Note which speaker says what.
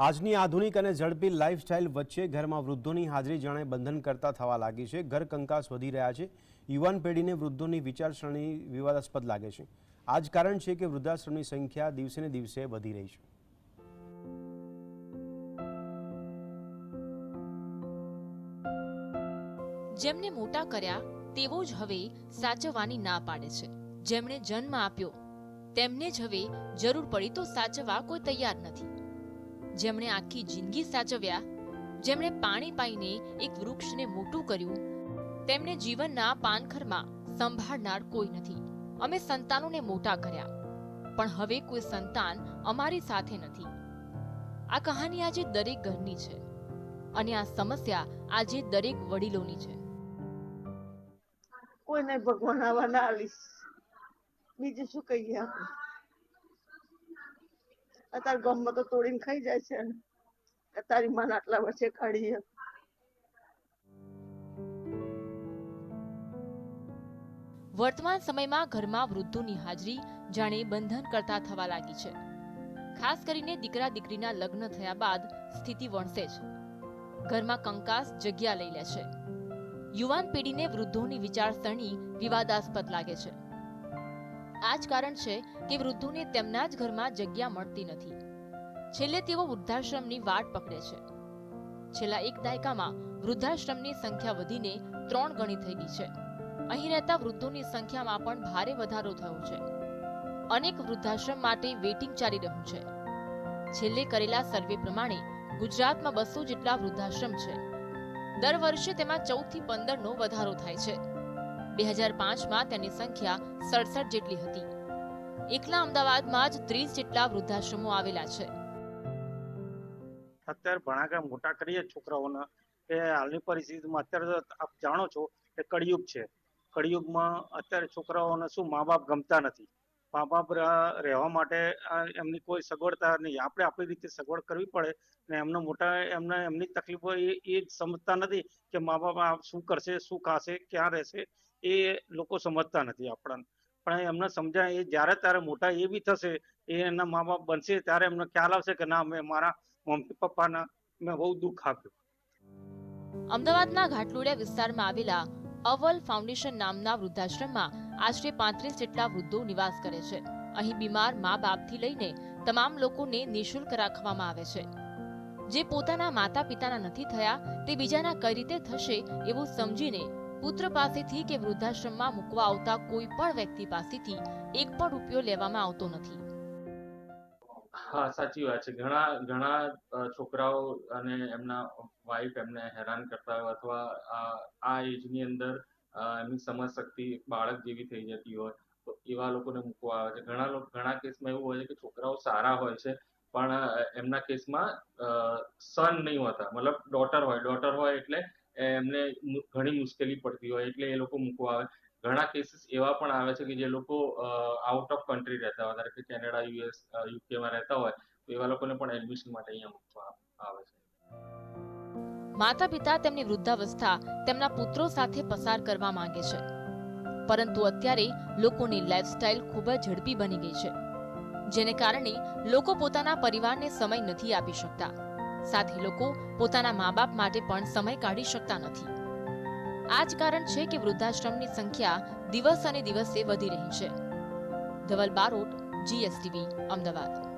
Speaker 1: આજની આધુનિક અને ઝડપી લાઇફસ્ટાઇલ વચ્ચે ઘરમાં વૃદ્ધોની હાજરી જાણે બંધન કરતા થવા લાગી છે. ઘર કંકાસ વધી રહ્યા છે. યુવાન પેઢીને વૃદ્ધોની વિચારસરણી વિવાદાસ્પદ લાગે છે. આ જ કારણ છે કે વૃદ્ધાશ્રમની સંખ્યા દિવસે ને દિવસે વધી રહી છે.
Speaker 2: જેમને મોટા કર્યા તેવો જ હવે સાચવવાની ના પાડે છે. જેમણે જન્મ આપ્યો, તેમને જ હવે જરૂર પડી તો સાચવવા કોઈ તૈયાર નથી. જેમણે આખી જિંદગી સાચવ્યા, જેમણે પાણી પાઈને એક વૃક્ષને મોટું કર્યું, તેમને જીવનના પાનખરમાં સંભાળનાર કોઈ નથી. અમે સંતાનોને મોટા કર્યા, પણ હવે કોઈ સંતાન અમારી સાથે નથી. આ કહાની આજે દરેક ઘરની છે, અને આ સમસ્યા આજે દરેક વડીલોની છે.
Speaker 3: કોઈને ભગવાન આવવાના ના આલીશ. બીજું શું કહીએ આપણે? અત્યારે ગામમાં તો તોડીને ખાઈ જાય છે. તારી માન આટલા વર્ષે કાઢી
Speaker 2: વર્તમાન સમયમાં ઘરમાં વૃદ્ધોની હાજરી જાણે બંધન કરતા થવા લાગી છે. ખાસ કરીને દીકરા દીકરીના લગ્ન થયા બાદ સ્થિતિ વણસે છે. ઘરમાં કંકાસ જગ્યા લઈ લે છે. યુવાન પેઢીને વૃદ્ધોની વિચારસરણી વિવાદાસ્પદ લાગે છે. આ જ કારણ છે કે વૃદ્ધોને તેમના જ ઘરમાં જગ્યા મળતી નથી. છેલ્લે તેઓ વૃદ્ધાશ્રમની વાટ પકડે છે. છેલ્લા એક દાયકામાં વૃદ્ધાશ્રમની સંખ્યા વધીને ત્રણ ગણી થઈ ગઈ છે. અહીં રહેતા વૃદ્ધોની સંખ્યામાં પણ ભારે વધારો થયો છે. અનેક વૃદ્ધાશ્રમ માટે વેઇટિંગ ચાલી રહ્યું છે. છેલ્લે કરેલા સર્વે પ્રમાણે ગુજરાતમાં બસો જેટલા વૃદ્ધાશ્રમ છે. દર વર્ષે તેમાં ચૌદથી પંદર નો વધારો થાય છે. બે હજાર પાંચમાં તેની સંખ્યા સડસઠ જેટલી હતી. એકલા અમદાવાદમાં જ ત્રીસ જેટલા વૃદ્ધાશ્રમો આવેલા છે.
Speaker 4: અત્યારે ભણાકા મોટા કરીએ છોકરાઓને કે હાલની પરિસ્થિતિમાં અત્યારે આપ જાણો છો કે કળિયુગ છે. કળિયુગમાં અત્યારે છોકરાઓને શું મા બાપ ગમતા નથી. મા બાપ રહેવા માટે એમની કોઈ સગવડતા નહીં. આપણે આપણી રીતે સગવડ કરવી પડે ને એમને મોટા, એમને, એમની તકલીફો એ એ સમજતા નથી કે મા બાપ શું કરશે, શું ખાશે, ક્યાં રહેશે, એ લોકો સમજતા નથી આપણને. પણ એમને સમજાય, એ જ્યારે ત્યારે મોટા એ બી થશે, એ એના મા બાપ બનશે, ત્યારે એમને ખ્યાલ આવશે કે ના, મેં મારા મમ્મી પપ્પાના મેં બહુ દુઃખ આપ્યું.
Speaker 2: અમદાવાદના ઘાટલોડિયા વિસ્તારમાં આવેલા અવલ ફાઉન્ડેશન નામના વૃદ્ધાશ્રમમાં આશરે પાંત્રીસ જેટલા વૃદ્ધો નિવાસ કરે છે. અહીં બીમાર મા બાપથી લઈને તમામ લોકોને નિઃશુલ્ક રાખવામાં આવે છે. જે પોતાના માતા પિતાના નથી થયા, તે બીજાના કઈ રીતે થશે એવું સમજીને પુત્ર પાસેથી કે વૃદ્ધાશ્રમમાં મૂકવા આવતા કોઈ પણ વ્યક્તિ પાસેથી એક પણ રૂપિયો લેવામાં આવતો નથી.
Speaker 5: હા, સાચી વાત છે. ઘણા ઘણા છોકરાઓ અને એમના વાઈફ એમને હેરાન કરતા હોય અથવા આ એજની અંદર એમની સમજ શક્તિ બાળક જેવી થઈ જતી હોય, તો એવા લોકોને મૂકવા આવે છે. ઘણા લોકો, ઘણા કેસમાં એવું હોય છે કે છોકરાઓ સારા હોય છે, પણ એમના કેસમાં સન નહીં હોતા. મતલબ ડોટર હોય. ડોટર હોય એટલે એમને ઘણી મુશ્કેલી પડતી હોય એટલે એ લોકો મૂકવા આવે. ઘણા કેસીસ એવા પણ આવે છે કે જે લોકો આઉટ ઓફ કન્ટ્રી રહેતા હોય. ધારો કે કેનેડા યુએસ યુકેમાં રહેતા હોય, તો એવા લોકોને પણ એડમિશન માટે અહીંયા મૂકવા આવે છે.
Speaker 2: માતા પિતા તેમની વૃદ્ધાવસ્થા તેમના પુત્રો સાથે પસાર કરવા માંગે છે. પરંતુ અત્યારે લોકોની લાઇફસ્ટાઇલ ખૂબ જ ઝડપી બની ગઈ છે. જેને કારણે લોકો પોતાના પરિવારને સમય નથી આપી શકતા. સાથે લોકો પોતાના મા બાપ માટે પણ સમય કાઢી શકતા નથી. આ જ કારણ છે કે વૃદ્ધાશ્રમની સંખ્યા દિવસ અને દિવસે વધી રહી છે. ધવલ બારોટ જીએસટીવી અમદાવાદ.